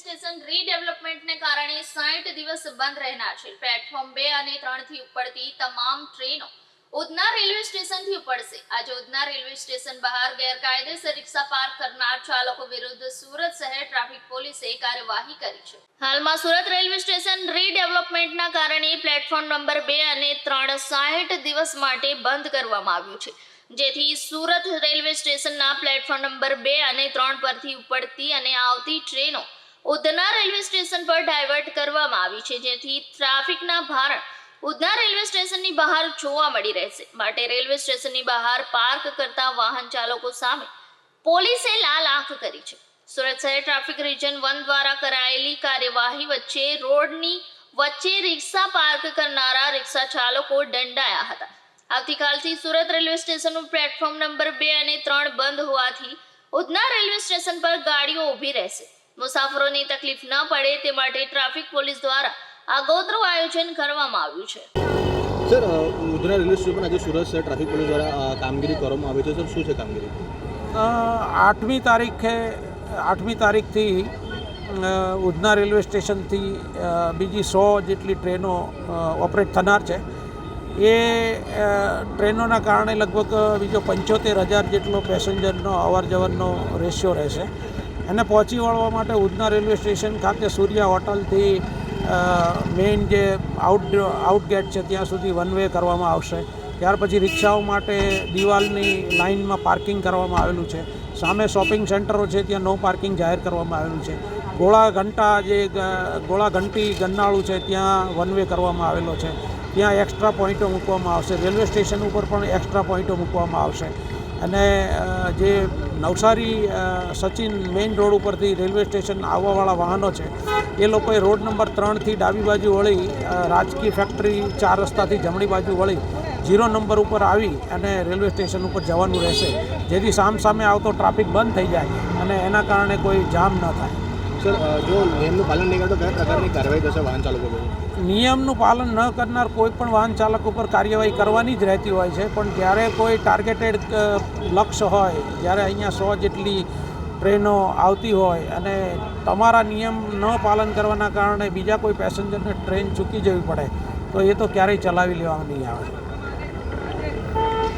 Station રીડેવલપમેન્ટને કારણે સાઠ દિવસ બંધ રહેનાર છે. પ્લેટફોર્મ બે અને ત્રણથી ઉપડતી તમામ ટ્રેનો ઉધના રેલવે સ્ટેશનથી ઉપડશે. આજે ઉધના રેલવે સ્ટેશન બહાર ગેરકાયદેસર રિક્ષા પાર્ક કરનાર ચાલકો વિરુદ્ધ સુરત શહેર ટ્રાફિક પોલીસે કાર્યવાહી કરી છે. હાલમાં સુરત રેલવે સ્ટેશન રીડેવલપમેન્ટના કારણે પ્લેટફોર્મ નંબર બે અને ત્રણ સાઠ દિવસ માટે બંધ કરવામાં આવ્યું છે. જેથી સુરત રેલવે સ્ટેશનના પ્લેટફોર્મ નંબર બે અને ત્રણ પરથી ઉપડતી અને આવતી ટ્રેનો ઉધના રેલવે સ્ટેશન પર ડાયવર્ટ કરવામાં આવી છે, જેથી ટ્રાફિકના ભારણ ઉધના રેલવે સ્ટેશનની બહાર જોવા મળી રહેશે. માટે રેલવે સ્ટેશનની બહાર પાર્ક કરતા વાહન ચાલકો સામે પોલીસે લાલ આંખ કરી છે. સુરત શહેર ટ્રાફિક રિજન વન દ્વારા કરાયેલી કાર્યવાહી વચ્ચે રોડની વચ્ચે રિક્ષા પાર્ક કરનારા રિક્ષા ચાલકો દંડાયા હતા. આવતીકાલથી સુરત રેલવે સ્ટેશનનું પ્લેટફોર્મ નંબર બે અને ત્રણ બંધ હોવાથી ઉધના રેલવે સ્ટેશન પર ગાડીઓ ઊભી રહેશે. મુસાફરોની તકલીફ ન પડે તે માટે ટ્રાફિક પોલીસ દ્વારા આગોતરું આયોજન કરવામાં આવ્યું છે. સર મુદ્રા રેલવે સ્ટેશન પર આજે સુરત શહેર ટ્રાફિક પોલીસ દ્વારા કામગીરી કરવામાં આવી છે. સર શું છે કામગીરી? આઠમી તારીખે આઠમી તારીખથી ઉધના રેલવે સ્ટેશનથી બીજી સો જેટલી ટ્રેનો ઓપરેટ થનાર છે. એ ટ્રેનોના કારણે લગભગ બીજો પંચોતેર હજાર જેટલો પેસેન્જરનો અવર જવરનો રેશિયો રહેશે. એને પહોંચી વળવા માટે ઉધના રેલવે સ્ટેશન ખાતે સૂર્યા હોટલથી મેઇન જે આઉટ, આઉટગેટ છે ત્યાં સુધી વન વે કરવામાં આવશે. ત્યાર પછી રિક્ષાઓ માટે દિવાલની લાઇનમાં પાર્કિંગ કરવામાં આવેલું છે. સામે શોપિંગ સેન્ટરો છે ત્યાં નો પાર્કિંગ જાહેર કરવામાં આવેલું છે. ગોળા ઘંટા જે ગોળા ઘંટી ગન્નાળું છે ત્યાં વન વે કરવામાં આવેલો છે. ત્યાં એક્સ્ટ્રા પોઈન્ટો મૂકવામાં આવશે. રેલવે સ્ટેશન ઉપર પણ એક્સ્ટ્રા પોઈન્ટો મૂકવામાં આવશે. અને જે નવસારી સચિન મેઇન રોડ ઉપરથી રેલવે સ્ટેશન આવવાવાળા વાહનો છે, એ લોકોએ રોડ નંબર ત્રણથી ડાબી બાજુ વળી રાજકીય ફેક્ટરી ચાર રસ્તાથી જમણી બાજુ વળી ઝીરો નંબર ઉપર આવી અને રેલવે સ્ટેશન ઉપર જવાનું રહેશે, જેથી સામસામે આવતો ટ્રાફિક બંધ થઈ જાય અને એના કારણે કોઈ જામ ન થાય. સર જો નિયમનું પાલન નહીં કરતો, કયા પ્રકારની કાર્યવાહી થશે? વાહન ચાલકો નિયમનું પાલન ન કરનાર કોઈ પણ વાહન ચાલક ઉપર કાર્યવાહી કરવાની જ રહેતી હોય છે, પણ જ્યારે કોઈ ટાર્ગેટેડ લક્ષ્ય હોય, જ્યારે અહીંયા સો જેટલી ટ્રેનો આવતી હોય અને તમારા નિયમ ન પાલન કરવાના કારણે બીજા કોઈ પેસેન્જરને ટ્રેન ચૂકી જવી પડે, તો એ તો ક્યારેય ચલાવી લેવામાં નહીં આવે.